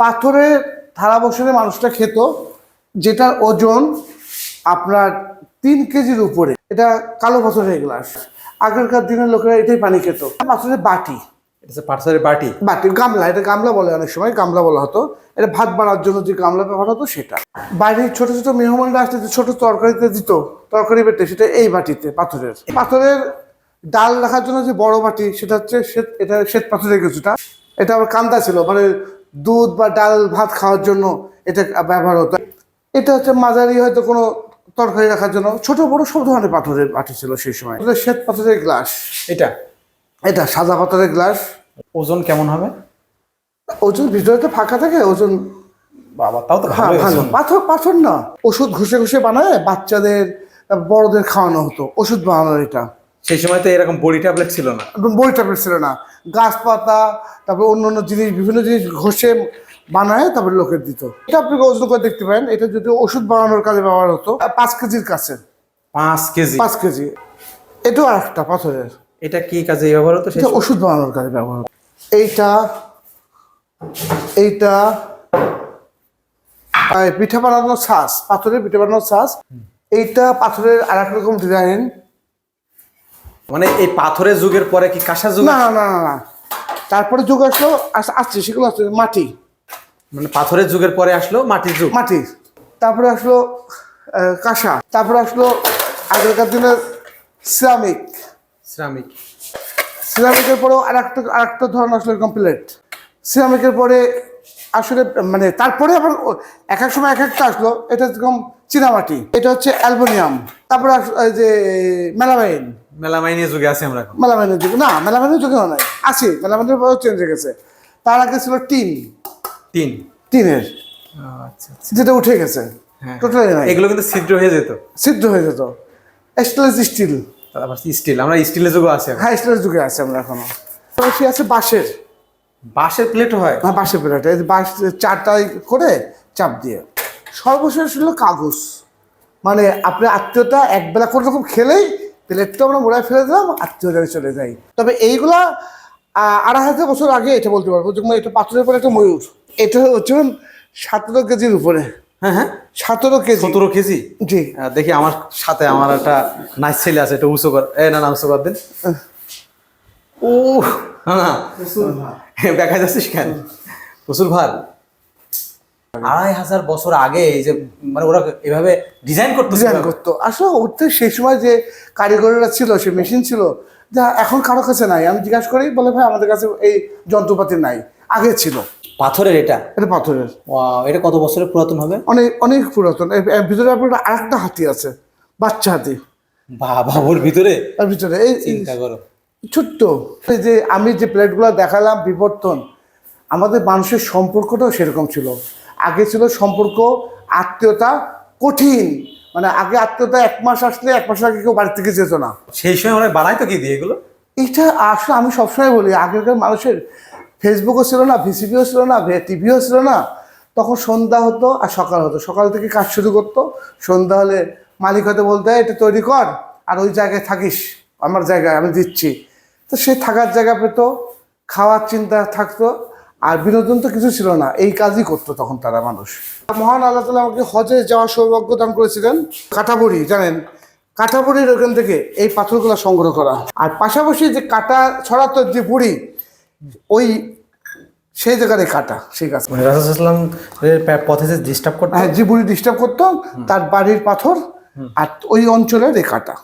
পাথরের থালা বসনে মানুষটা খেত যেটার ওজন আপনার তিন কেজির উপরে। এটা কালো পাথরের গ্লাস। আগেরকার দিনের লোকেরা এটাই পানি খেত। পাথরের বাটি। এটা হচ্ছে বাটি। বাটি গামলা। এটা গামলা বলে অনেক সময় গামলা বলা হতো। এটা ভাত বাড়ার জন্য যে গামলা ব্যবহার হতো সেটা। বাইরের ছোট ছোট মেহমানরা আসতে ছোট তরকারিতে দিত তরকারি বেটে সেটা এই বাটিতে পাথরের। পাথরের ডাল রাখার জন্য যে বড় বাটি সেটা হচ্ছে এটা শ্বেত পাথরের কিছুটা। এটা আবার কান্দা ছিল মানে দুধ বা ডাল ভাত খাওয়ার জন্য এটা ব্যবহার হতো। এটা হচ্ছে মাঝারি হয়তো কোনো তরকারি রাখার জন্য ছোট বড় সব ধরনের পাথরের বাটি ছিল সেই সময়। শ্বেত পাথরের গ্লাস। এটা? এটা সাদা পাথরের গ্লাস। ওজন কেমন হবে? ওজন ভিতরে তো ফাঁকা থাকে ওজন বাবা তাও তো হ্যাঁ ভালো। পাথর পাথর না। ওষুধ ঘষে ঘষে বানায় বাচ্চাদের বড়দের খাওয়ানো হতো। ওষুধ বানানোর এটা। সেই সময় তো এরকম বড়ি ট্যাবলেট ছিল না। একদম বই ট্যাবলেট ছিল না। গাছপাতা তারপর অন্য অন্য জিনিস বিভিন্ন জিনিস ঘষে বানায় তারপর লোকের দিত। এটা আপনি ওজন করে দেখতে পারেন এটা যদি ওষুধ বানানোর কাজে ব্যবহার হতো পাঁচ কেজির কাছে। পাঁচ কেজি। পাঁচ কেজি। এটাও আর একটা পাথরের। এটা কি কাজে ব্যবহার হতো সেটা ওষুধ বানানোর কাজে ব্যবহার হতো। এইটা এইটা পিঠা বানানোর শ্বাস পাথরের পিঠা বানানোর শ্বাস এইটা পাথরের আর এক রকম ডিজাইন। মানে এই পাথরের যুগের পরে কি কাঁসা যুগ? না না না তারপরে যুগ আসলো আস- আসছে সেগুলো আসছে মাটি। মানে পাথরের যুগের পরে আসলো মাটির যুগ। মাটি। তারপরে আসলো কাঁসা। তারপরে আসলো আগেকার দিনের সিরামিক। শ্রামিক সিরামিকের পরেও আর একটা আর একটা ধরন আসলো কমপ্লিট সিরামিকের পরে আসলে মানে তারপরে আবার এক এক সময় এক একটা আসলো এটা যেরকম চীনামাটি। এটা হচ্ছে অ্যালবোনিয়াম তারপরে আসলো এই যে মেলামাইন মেলামাইনের যুগে আছে আমরা মেলামাইনের যুগে না মেলামাইনের যুগেও নাই। আছে মেলামাইনের পরেও চেঞ্জ হয়ে গেছে। তার আগে ছিল টিন। তিন টিনের। আচ্ছা আচ্ছা। যেটা উঠে গেছে। হ্যাঁ। টোটালি নাই। এগুলো কিন্তু ছিদ্র হয়ে যেত। সিদ্ধ হয়ে যেত। স্টেনলেস স্টিল তারপর স্টিল আমরা স্টিলের যুগও আছে হ্যাঁ স্টেনলেস যুগে আছে আমরা এখনও। সে আছে বাঁশের। বাঁশের প্লেট হয়? হ্যাঁ বাঁশের প্লেট এই বাঁশ চারটাই করে চাপ দিয়ে। সর্বশেষ হলো কাগজ। মানে আপনি আত্মীয়তা একবেলা কোনো রকম খেলেই প্লেটটা আমরা মোড়ায় ফেলে দিলাম আত্মীয় জায়গায় চলে যাই তবে এইগুলা আড়াই হাজার বছর আগে এটা বলতে পারব যেমন এটা পাথরের পরে একটা ময়ূর। এটা হচ্ছে সতেরো কেজির উপরে। হ্যাঁ হ্যাঁ। সতেরো কেজি। সতেরো কেজি? জি। দেখি আমার সাথে আমার একটা নাইস ছেলে আছে এটা উঁচু কর এ না না উঁচু কর দিন। ও হ্যাঁ। দেখা যাচ্ছিস কেন প্রচুর ভার আড়াই হাজার বছর আগে এই যে মানে ওরা এভাবে ডিজাইন করতো ডিজাইন করতো। আসলে উঠতে সেই সময় যে কারিগররা ছিল সে মেশিন ছিল যা এখন কারও কাছে নাই। আমি জিজ্ঞাসা করি বলে ভাই আমাদের কাছে এই যন্ত্রপাতি নাই। আগে ছিল। পাথরের এটা? এটা পাথরের। এটা কত বছরের পুরাতন হবে? অনেক অনেক পুরাতন। ভিতরে আপনার আরেকটা হাতি আছে বাচ্চা হাতি। বাবা ওর ভিতরে? তার ভিতরে এই চিন্তা করো। ছোট্ট। এই যে আমি যে প্লেটগুলো দেখালাম বিবর্তন আমাদের মানুষের সম্পর্কটাও সেরকম ছিল। আগে ছিল সম্পর্ক আত্মীয়তা কঠিন। মানে আগে আত্মীয়তা এক মাস আসলে এক মাস আগে কেউ বাড়ি থেকে যেত না। সেই সময় ওরা বানাইতো কি দিয়ে এগুলো? এটা আসলে আমি সবসময় বলি আগেকার মানুষের ফেসবুকও ছিল না ভিসিপিও ছিল না টিভিও ছিল না। তখন সন্ধ্যা হতো আর সকাল হতো। সকাল থেকে কাজ শুরু করতো। সন্ধ্যা হলে মালিক হয়তো বলতে এটা তৈরি কর। আর ওই জায়গায় থাকিস। আমার জায়গায় আমি দিচ্ছি। তো সে থাকার জায়গা পেতো খাওয়ার চিন্তা থাকতো। আর বিনোদন তো কিছু ছিল না এই কাজই করতো তখন তারা মানুষ। মহান আল্লাহ তালা আমাকে হজে যাওয়ার সৌভাগ্য দান করেছিলেন কাটাবুড়ি জানেন? কাটাবুড়ির ওখান থেকে এই পাথরগুলো সংগ্রহ করা। আর পাশাপাশি যে কাটা ছড়াতো যে বুড়ি ওই সেই জায়গার এই কাটা সেই গাছ। মানে রাসুলাম পথে যে ডিস্টার্ব করতো? হ্যাঁ যে বুড়ি ডিস্টার্ব করতো তার বাড়ির পাথর আর ওই অঞ্চলের এই কাটা।